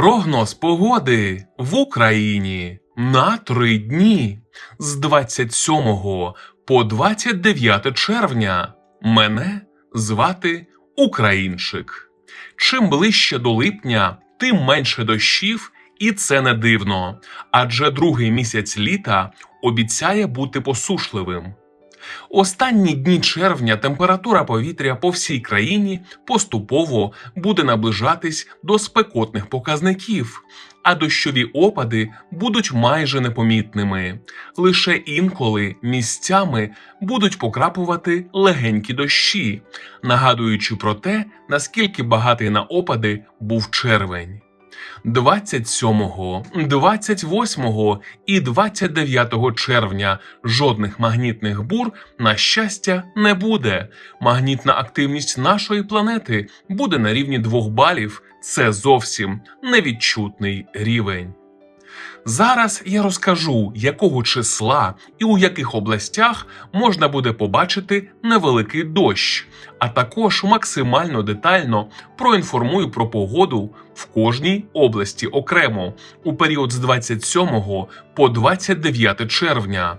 Прогноз погоди в Україні на три дні з 27 по 29 червня. Мене звати Українчик. Чим ближче до липня, тим менше дощів, і це не дивно, адже другий місяць літа обіцяє бути посушливим. Останні дні червня температура повітря по всій країні поступово буде наближатись до спекотних показників, а дощові опади будуть майже непомітними. Лише інколи місцями будуть покрапувати легенькі дощі, нагадуючи про те, наскільки багатий на опади був червень. 27, 28 і 29 червня жодних магнітних бур, на щастя, не буде. Магнітна активність нашої планети буде на рівні 2 балів. Це зовсім невідчутний рівень. Зараз я розкажу, якого числа і у яких областях можна буде побачити невеликий дощ, а також максимально детально проінформую про погоду в кожній області окремо у період з 27 по 29 червня.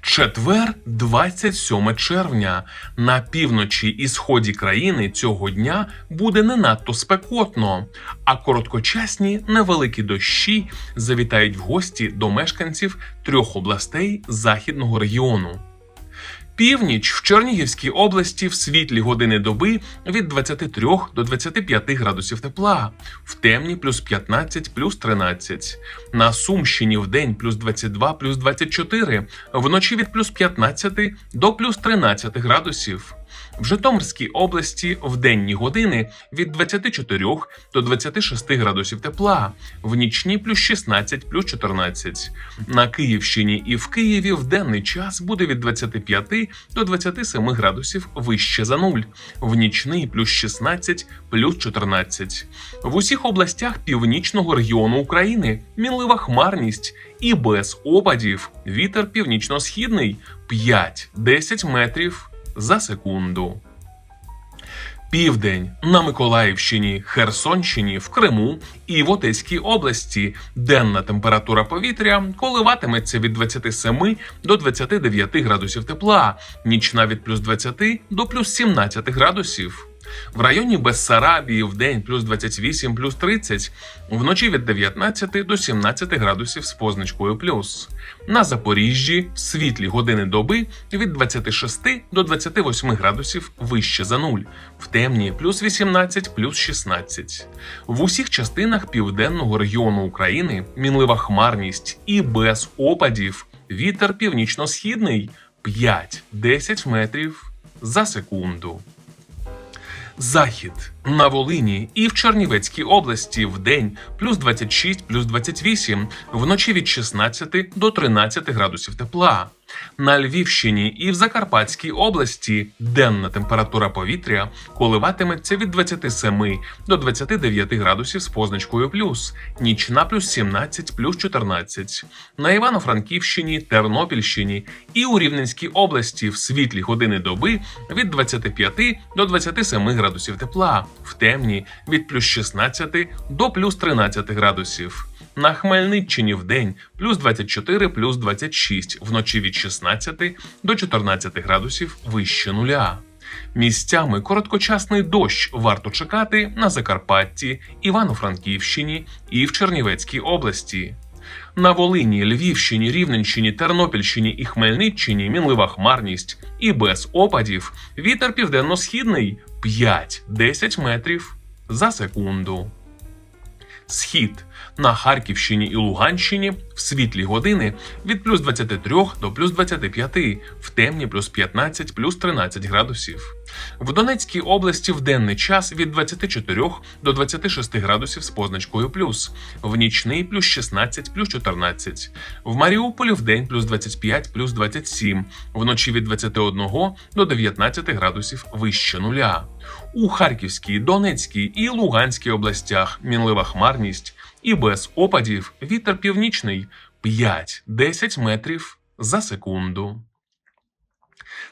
Четвер, 27 червня. На півночі і сході країни цього дня буде не надто спекотно, а короткочасні невеликі дощі завітають в гості до мешканців трьох областей західного регіону. Північ в Чернігівській області в світлі години доби від 23 до 25 градусів тепла, в темні плюс 15 плюс 13. На Сумщині в день плюс 22 плюс 24, вночі від плюс 15 до плюс 13 градусів. В Житомирській області в денні години від 24 до 26 градусів тепла, в нічні плюс 16 плюс 14. На Київщині і в Києві в денний час буде від 25 до 27 градусів вище за нуль, в нічний плюс 16 плюс 14. В усіх областях північного регіону України мінлива хмарність і без опадів вітер північно-східний 5-10 метрів за секунду. Південь на Миколаївщині, Херсонщині, в Криму і в Одеській області денна температура повітря коливатиметься від 27 до 29 градусів тепла, нічна від плюс 20 до плюс 17 градусів. В районі Бессарабії в день плюс 28, плюс 30, вночі від 19 до 17 градусів з позначкою плюс. На Запоріжжі в світлі години доби від 26 до 28 градусів вище за нуль, в темні плюс 18, плюс 16. В усіх частинах південного регіону України мінлива хмарність і без опадів вітер північно-східний 5-10 метрів за секунду. Захід на Волині і в Чернівецькій області в день плюс 26, плюс 28, вночі від 16 до 13 градусів тепла. На Львівщині і в Закарпатській області денна температура повітря коливатиметься від 27 до 29 градусів з позначкою плюс, нічна плюс 17, плюс 14. На Івано-Франківщині, Тернопільщині і у Рівненській області в світлі години доби від 25 до 27 градусів тепла, в темні від плюс 16 до плюс 13 градусів. На Хмельниччині в день плюс 24, плюс 26, вночі від 16 до 14 градусів вище нуля. Місцями короткочасний дощ варто чекати на Закарпатті, Івано-Франківщині і в Чернівецькій області. На Волині, Львівщині, Рівненщині, Тернопільщині і Хмельниччині мінлива хмарність і без опадів. Вітер південно-східний 5-10 метрів за секунду. Схід на Харківщині і Луганщині в світлі години від плюс 23 до плюс 25, в темні плюс 15, плюс 13 градусів. В Донецькій області в денний час від 24 до 26 градусів з позначкою плюс, в нічний плюс 16, плюс 14. В Маріуполі в день плюс 25, плюс 27, вночі від 21 до 19 градусів вище нуля. У Харківській, Донецькій і Луганській областях мінлива хмарність і без опадів вітер північний 5-10 метрів за секунду.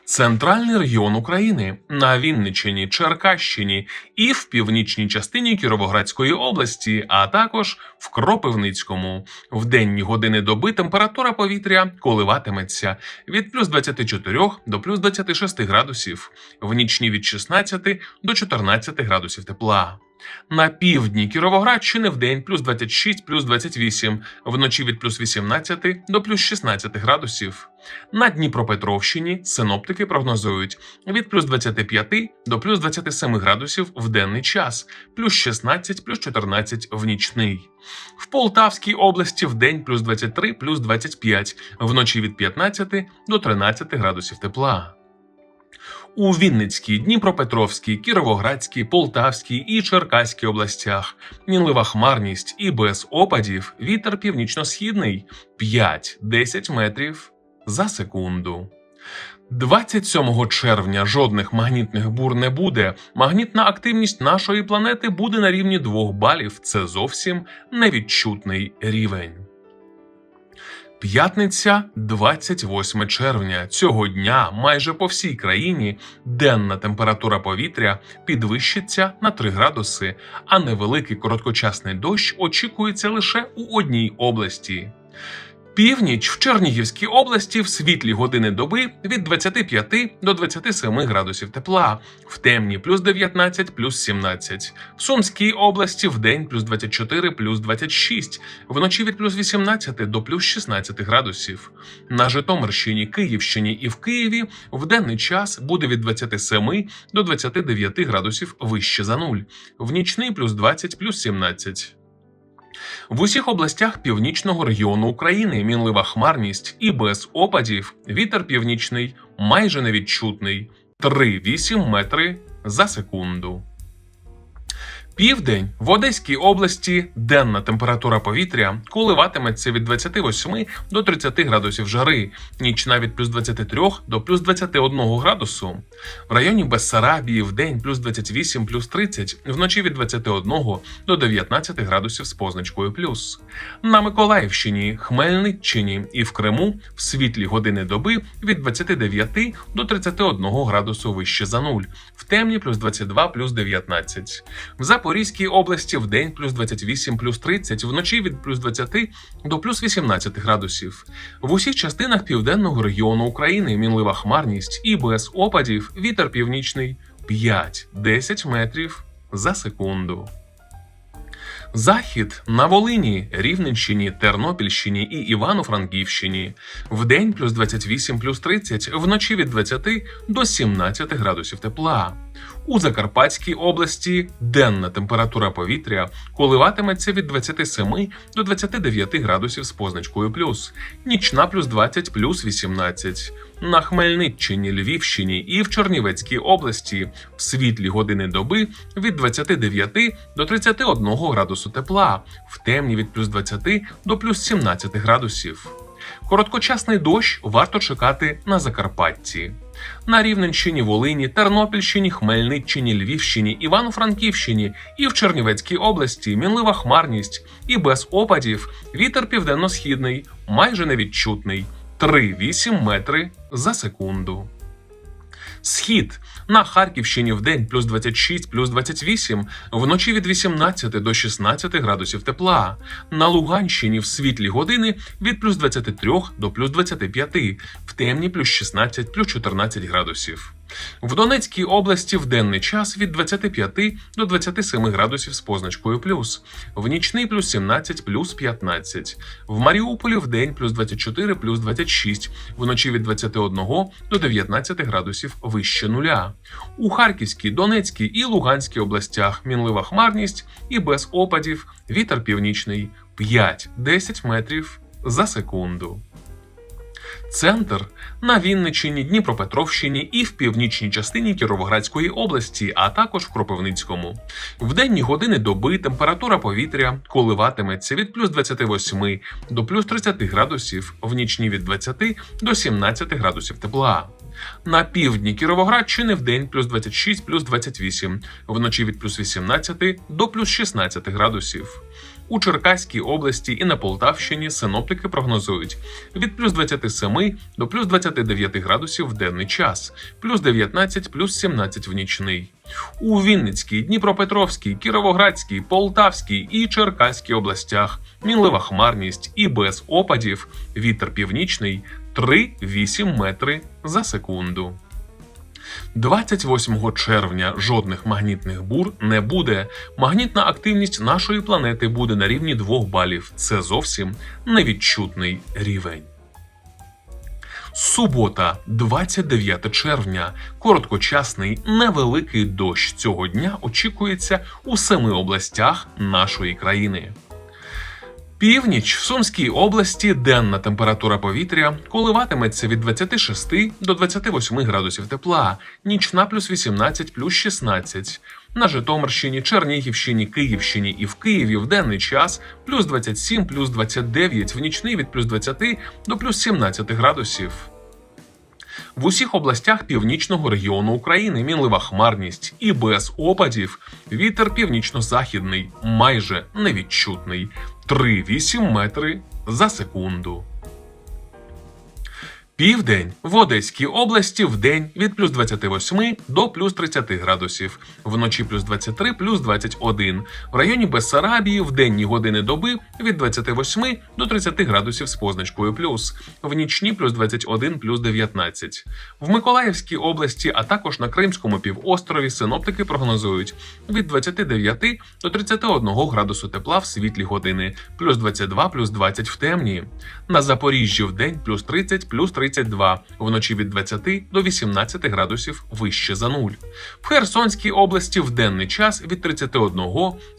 Центральний регіон України на Вінниччині, Черкащині і в північній частині Кіровоградської області, а також в Кропивницькому. В денні години доби температура повітря коливатиметься від плюс 24 до плюс 26 градусів, в нічні від 16 до 14 градусів тепла. На півдні Кіровоградщини в день плюс 26, плюс 28, вночі від плюс 18 до плюс 16 градусів. На Дніпропетровщині синоптики прогнозують від плюс 25 до плюс 27 градусів в денний час, плюс 16, плюс 14 в нічний. В Полтавській області в день плюс 23, плюс 25, вночі від 15 до 13 градусів тепла. У Вінницькій, Дніпропетровській, Кіровоградській, Полтавській і Черкаській областях мінлива хмарність і без опадів вітер північно-східний 5-10 метрів за секунду. 27 червня жодних магнітних бур не буде. Магнітна активність нашої планети буде на рівні 2 балів. Це зовсім невідчутний рівень. П'ятниця, 28 червня. Цього дня майже по всій країні денна температура повітря підвищиться на 3 градуси, а невеликий короткочасний дощ очікується лише у одній області. Північ в Чернігівській області в світлі години доби від 25 до 27 градусів тепла, в темні плюс 19, плюс 17. В Сумській області в день плюс 24, плюс 26, вночі від плюс 18 до плюс 16 градусів. На Житомирщині, Київщині і в Києві в денний час буде від 27 до 29 градусів вище за нуль, в нічний плюс 20, плюс 17. В усіх областях північного регіону України мінлива хмарність і без опадів вітер північний майже невідчутний 3,8 метри за секунду. Південь в Одеській області денна температура повітря коливатиметься від 28 до 30 градусів жари, нічна від плюс 23 до плюс 21 градусу. В районі Бессарабії в день плюс 28 плюс 30, вночі від 21 до 19 градусів з позначкою плюс. На Миколаївщині, Хмельниччині і в Криму в світлі години доби від 29 до 31 градусу вище за нуль, в темні плюс 22 плюс 19. В Запорізькій області в день плюс 28 плюс 30, вночі від плюс 20 до плюс 18 градусів. В усіх частинах південного регіону України мінлива хмарність і без опадів вітер північний 5-10 метрів за секунду. Захід на Волині, Рівненщині, Тернопільщині і Івано-Франківщині. Вдень плюс 28 плюс 30, вночі від 20 до 17 градусів тепла. У Закарпатській області денна температура повітря коливатиметься від 27 до 29 градусів з позначкою плюс, нічна плюс 20 плюс 18. На Хмельниччині, Львівщині і в Чернівецькій області в світлі години доби від 29 до 31 градусу тепла, в темні від плюс 20 до плюс 17 градусів. Короткочасний дощ варто чекати на Закарпатті. На Рівненщині, Волині, Тернопільщині, Хмельниччині, Львівщині, Івано-Франківщині і в Чернівецькій області мінлива хмарність і без опадів вітер південно-східний, майже невідчутний 3,8 метри за секунду. Схід на Харківщині в день плюс 26, плюс 28, вночі від 18 до 16 градусів тепла. На Луганщині в світлі години від плюс 23 до плюс 25, в темні плюс 16, плюс 14 градусів. В Донецькій області в денний час від 25 до 27 градусів з позначкою плюс, в нічний плюс 17 плюс 15, в Маріуполі в день плюс 24 плюс 26, вночі від 21 до 19 градусів вище нуля. У Харківській, Донецькій і Луганській областях мінлива хмарність і без опадів вітер північний 5-10 метрів за секунду. Центр на Вінниччині, Дніпропетровщині і в північній частині Кіровоградської області, а також в Кропивницькому. В денні години доби температура повітря коливатиметься від плюс 28 до плюс 30 градусів, в нічні від 20 до 17 градусів тепла. На півдні Кіровоградщини в день плюс 26, плюс 28, вночі від плюс 18 до плюс 16 градусів. У Черкаській області і на Полтавщині синоптики прогнозують від плюс 27 до плюс 29 градусів в денний час, плюс 19, плюс 17 в нічний. У Вінницькій, Дніпропетровській, Кіровоградській, Полтавській і Черкаській областях мінлива хмарність і без опадів, вітер північний 3-8 метри за секунду. 28 червня жодних магнітних бур не буде. Магнітна активність нашої планети буде на рівні 2 балів. Це зовсім невідчутний рівень. Субота, 29 червня. Короткочасний невеликий дощ цього дня очікується у семи областях нашої країни. Північ в Сумській області денна температура повітря коливатиметься від 26 до 28 градусів тепла, нічна плюс 18 плюс 16. На Житомирщині, Чернігівщині, Київщині і в Києві в денний час плюс 27 плюс 29, в нічний від плюс 20 до плюс 17 градусів. В усіх областях північного регіону України мінлива хмарність і без опадів вітер північно-західний, майже невідчутний 3,8 метри за секунду. Південь в Одеській області в день від плюс 28 до плюс 30 градусів, вночі плюс 23 плюс 21. В районі Бессарабії в денні години доби від 28 до 30 градусів з позначкою плюс, в нічні плюс 21 плюс 19. В Миколаївській області, а також на Кримському півострові синоптики прогнозують від 29 до 31 градусу тепла в світлі години, плюс 22 плюс 20 в темні. На Запоріжжі в день плюс 30 плюс 32, вночі від 20 до 18 градусів вище за нуль. В Херсонській області в денний час від 31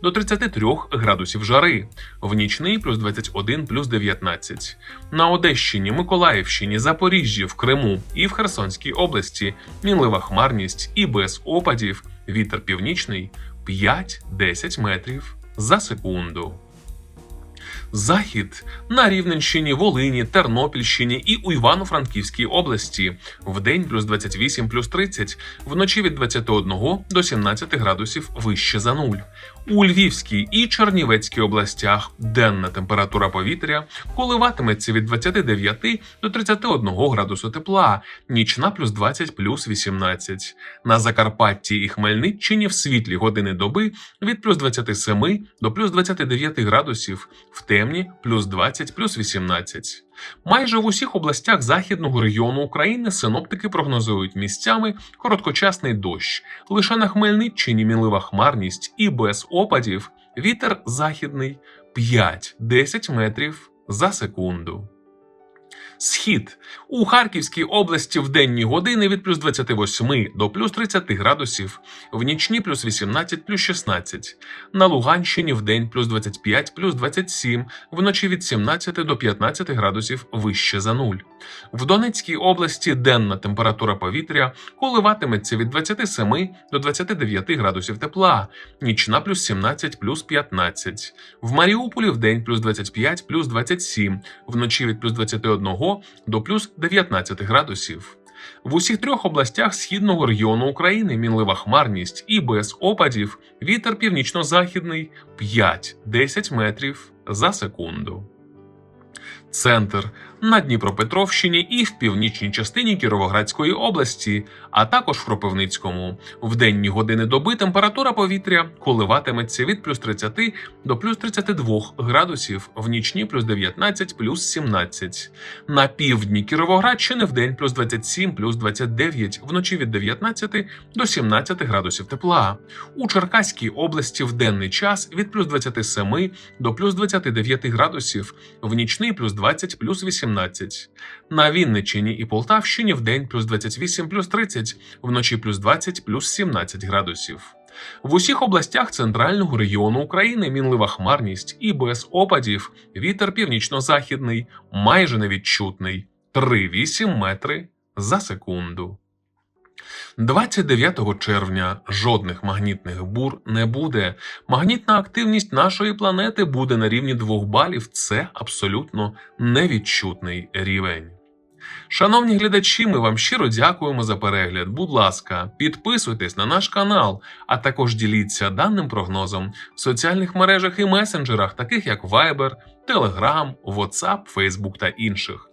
до 33 градусів жари, в нічний плюс 21 плюс 19. На Одещині, Миколаївщині, Запоріжжі, в Криму і в Херсонській області мінлива хмарність і без опадів, вітер північний 5-10 метрів за секунду. Захід на Рівненщині, Волині, Тернопільщині і у Івано-Франківській області в день плюс 28 плюс 30, вночі від 21 до 17 градусів вище за нуль. У Львівській і Чернівецькій областях денна температура повітря коливатиметься від 29 до 31 градусу тепла, нічна плюс 20 плюс 18. На Закарпатті і Хмельниччині в світлі години доби від плюс 27 до плюс 29 градусів, в темні плюс 20 плюс 18. Майже в усіх областях західного регіону України синоптики прогнозують місцями короткочасний дощ. Лише на Хмельниччині мінлива хмарність і без опадів вітер західний 5-10 метрів за секунду. Схід у Харківській області в денні години від плюс 28 до плюс 30 градусів, в нічні плюс 18 плюс 16. На Луганщині в день плюс 25 плюс 27, вночі від 17 до 15 градусів вище за нуль. В Донецькій області денна температура повітря коливатиметься від 27 до 29 градусів тепла, нічна плюс 17 плюс 15. В Маріуполі в день плюс 25 плюс 27, вночі від плюс 21 до плюс 19 градусів. В усіх трьох областях східного регіону України мінлива хмарність і без опадів вітер північно-західний 5-10 метрів за секунду. центр на Дніпропетровщині і в північній частині Кіровоградської області, а також в Кропивницькому. В денні години доби температура повітря коливатиметься від плюс 30 до плюс 32 градусів, в нічні плюс 19, плюс 17. На півдні Кіровоградщини в день плюс 27, плюс 29, вночі від 19 до 17 градусів тепла. У Черкаській області в денний час від плюс 27 до плюс 29 градусів, в нічний плюс 20, плюс 18. На Вінничині і Полтавщині в день плюс 28, плюс 30, вночі плюс 20, плюс 17 градусів. В усіх областях центрального регіону України мінлива хмарність і без опадів вітер північно-західний, майже невідчутний 3,8 метри за секунду. 29 червня жодних магнітних бур не буде. Магнітна активність нашої планети буде на рівні 2 балів. Це абсолютно невідчутний рівень. Шановні глядачі, ми вам щиро дякуємо за перегляд. Будь ласка, підписуйтесь на наш канал, а також діліться даним прогнозом в соціальних мережах і месенджерах, таких як Viber, Telegram, WhatsApp, Facebook та інших.